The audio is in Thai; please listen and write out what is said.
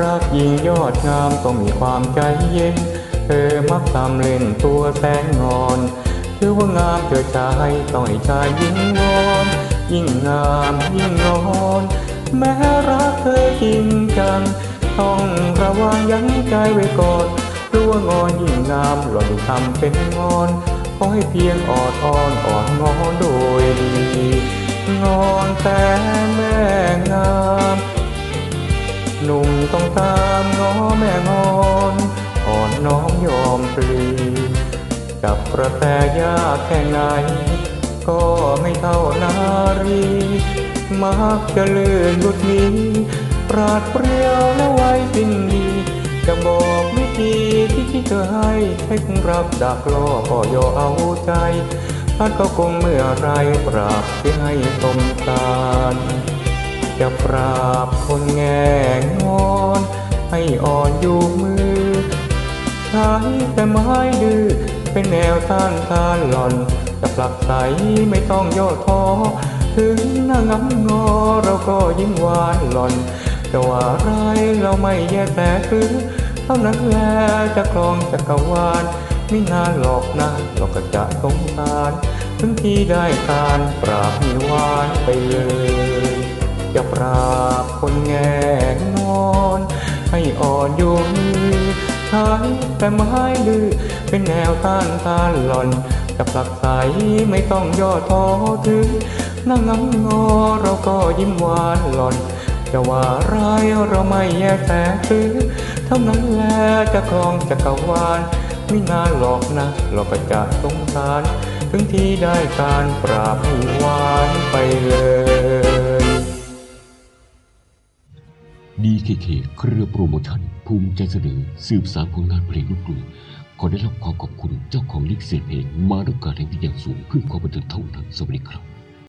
รักยิ่งยอดงามต้องมีความใจเย็น เธอมักทำเล่นตัวแสนงอนถือว่างามเธอชายต้องให้ชายยิ่งวอนยิ่งงามยิ่งงอน แม้รักเธอจริงจัง ต้องระวังยั้งใจไว้ก่อนรู้ว่างอนยิ่งงามหล่อนทำเป็นงอนขอให้เพียงออดอ้อนอ่อนงอนโดยดีงอนแต่ ปลีกับกระแตยากแค่ไหน ก็ไม่เท่านารี มักจะเลื่อนหลุดหนี้ ปราดเปรียวและไว้สิ่งดีจะบอกวิธีที่ที่เธอให้ให้คงรับดักล่อก็ย่อเอาใจพัดก็คงเมื่อไรปราบที่ให้สมตานจะปราบคนแง่งอน ให้อ่อนอยู่มือ ใช้แต่ไม้ดื้อเป็นแนวต้านทานหล่อน จะผลักใสไม่ต้องย่อท้อ ถึงหน้างำงอเราก็ยิ้มหวานหล่อนจะว่าไรเราไม่แย่แต่คือเท่านั้นแลจะครองจักรวาลไม่นานหรอกนะเราก็จะสงสารถึงที่ได้การปราบมีหวานไปเลยจะปราบคนแง่งอน ให้อ่อนโย ใช้แต่ไม้ดื้อเป็นแนวต้านทานหล่อนจะผลักใสไม่ต้องย่อท้อถึงนั่งงำงอเราก็ยิ้มหวานหล่อนจะว่าร้ายเราไม่แยกแต่คือเท่านั้นแลจะครองจักรวาลไม่นานหรอกนะเราก็จะสงสาร ถึงที่ได้การปราบให้หวานไปเลย DKK เครือโปรโมชั่นภูมิใจเสนอสืบสารผลงานเพลงลูกกรุงขอได้รับความขอบคุณเจ้าของลิขสิทธิ์เพลงมาด้วยการแห่งที่อย่างสูงเพื่อความบันเทิงเท่านั้นสวัสดีครับ